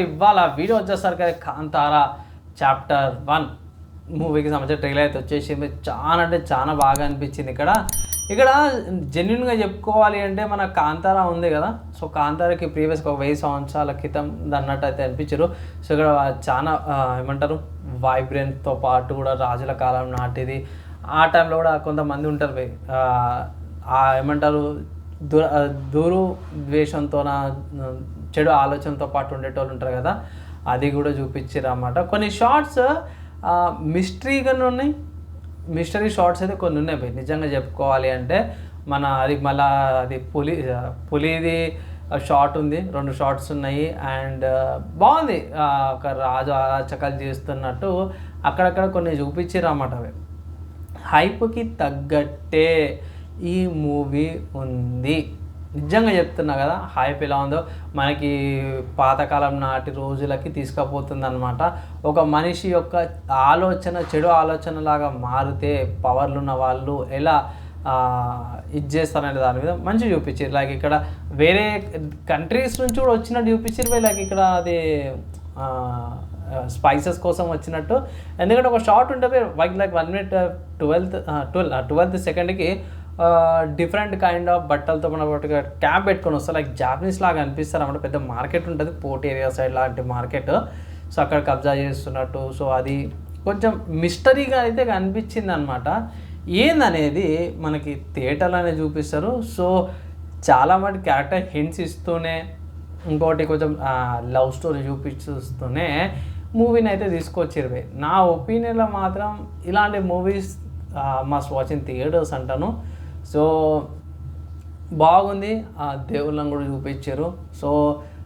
ఇవాళ వీడియో వచ్చేసరికి అది కాంతారా చాప్టర్ వన్ మూవీకి సంబంధించిన ట్రైలర్ అయితే వచ్చేసింది. చాలా అంటే చాలా బాగా అనిపించింది ఇక్కడ. ఇక్కడ జెన్యున్గా చెప్పుకోవాలి అంటే మన కాంతారా ఉంది కదా. సో కాంతారాకి ప్రీవియస్గా ఒక వెయ్యి సంవత్సరాల క్రితం అన్నట్టు అయితే అనిపించారు. సో ఇక్కడ చాలా ఏమంటారు వైబ్రెంట్తో పాటు కూడా రాజుల కాలం నాటిది. ఆ టైంలో కూడా కొంతమంది ఉంటారు ఏమంటారు దూర దూరు ద్వేషంతోన చెడు ఆలోచనతో పాటు ఉండేటోళ్ళు ఉంటారు కదా అది కూడా చూపించారు అన్నమాట కొన్ని షార్ట్స్ మిస్టరీగానే ఉన్నాయి. మిస్టరీ షార్ట్స్ అయితే కొన్ని ఉన్నాయి భయ్ నిజంగా చెప్పుకోవాలి అంటే. మన అది మళ్ళా అది పులి పులిది షార్ట్ ఉంది రెండు షార్ట్స్ ఉన్నాయి. అండ్ బాగుంది. ఒక రాజు అరాచకాలు చేస్తున్నట్టు అక్కడక్కడ కొన్ని చూపించారు అన్నమాట అవి. హైప్కి తగ్గట్టే ఈ మూవీ ఉంది. నిజంగా చెప్తున్నా కదా హైప్ ఎలా ఉందో మనకి పాతకాలం నాటి రోజులకి తీసుకుపోతుంది అనమాట ఒక మనిషి యొక్క ఆలోచన చెడు ఆలోచన లాగా మారితే పవర్లు ఉన్న వాళ్ళు ఎలా ఇది చేస్తారనే దాని మీద మంచి చూపించారు. లైక్ ఇక్కడ వేరే కంట్రీస్ నుంచి కూడా వచ్చినట్టు చూపించారు లైక్ ఇక్కడ అది స్పైసెస్ కోసం వచ్చినట్టు. ఎందుకంటే ఒక షార్ట్ ఉంటే వైక్ like one minute twelfth twelve twelfth సెకండ్కి డిఫరెంట్ కైండ్ ఆఫ్ బట్టలతో మన క్యాప్ పెట్టుకొని వస్తారు లైక్ జాపనీస్ లాగా అనిపిస్తారు అన్నమాట. పెద్ద మార్కెట్ ఉంటుంది పోర్ట్ ఏరియా సైడ్ లాంటి మార్కెట్ సో అక్కడ కబ్జా చేస్తున్నట్టు సో అది కొంచెం మిస్టరీగా అయితే కనిపించింది అనమాట ఏందనేది మనకి థియేటర్లు చూపిస్తారు. సో చాలా మటు క్యారెక్టర్ హింట్స్ ఇస్తూనే ఇంకోటి కొంచెం లవ్ స్టోరీ చూపిస్తూనే మూవీని అయితే తీసుకొచ్చిరు నా ఒపీనియన్లో మాత్రం ఇలాంటి మూవీస్ మస్ట్ వాచింగ్ థియేటర్స్ అంటాను. సో బాగుంది. ఆ దేవుళ్ళని కూడా చూపించారు. సో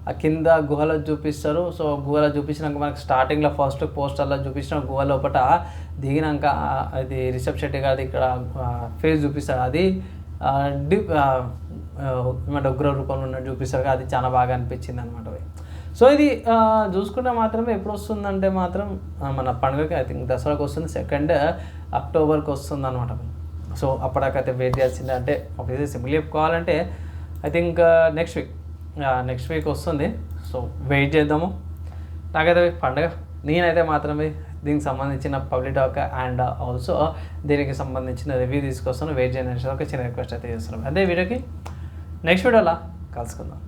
ఆ కింద గుహలో చూపిస్తారు. సో గుహలో చూపించినాక మనకు స్టార్టింగ్లో ఫస్ట్ పోస్టర్లో చూపించిన గుహ లోపల దిగినాక అది రిషబ్ శెట్టి గారిది ఇక్కడ ఫేస్ చూపిస్తారు. అది డి ఏమంటే ఉగ్ర రూపంలో ఉన్నట్టు చూపిస్తారు అది చాలా బాగా అనిపించింది అనమాట సో ఇది చూసుకుంటే మాత్రమే ఎప్పుడు వస్తుందంటే మాత్రం మన పండుగకి ఐ థింక్ దసరాకి వస్తుంది. సెకండ్ అక్టోబర్కి వస్తుంది అనమాట సో అప్పటికైతే వెయిట్ చేయాల్సిందే అంటే ఒక సింపుల్ చెప్పుకోవాలంటే I think next week next week వస్తుంది. సో వెయిట్ చేద్దాము. నాకైతే పండగ నేనైతే మాత్రమే దీనికి సంబంధించిన పబ్లిక్ టాక్ అండ్ ఆల్సో దీనికి సంబంధించిన రివ్యూ తీసుకొస్తాను. వెయిట్ చేయడానికి ఒక చిన్న రిక్వెస్ట్ అయితే చేస్తున్నాం అదే వీడియోకి నెక్స్ట్ వీడియోలా కలుసుకుందాం.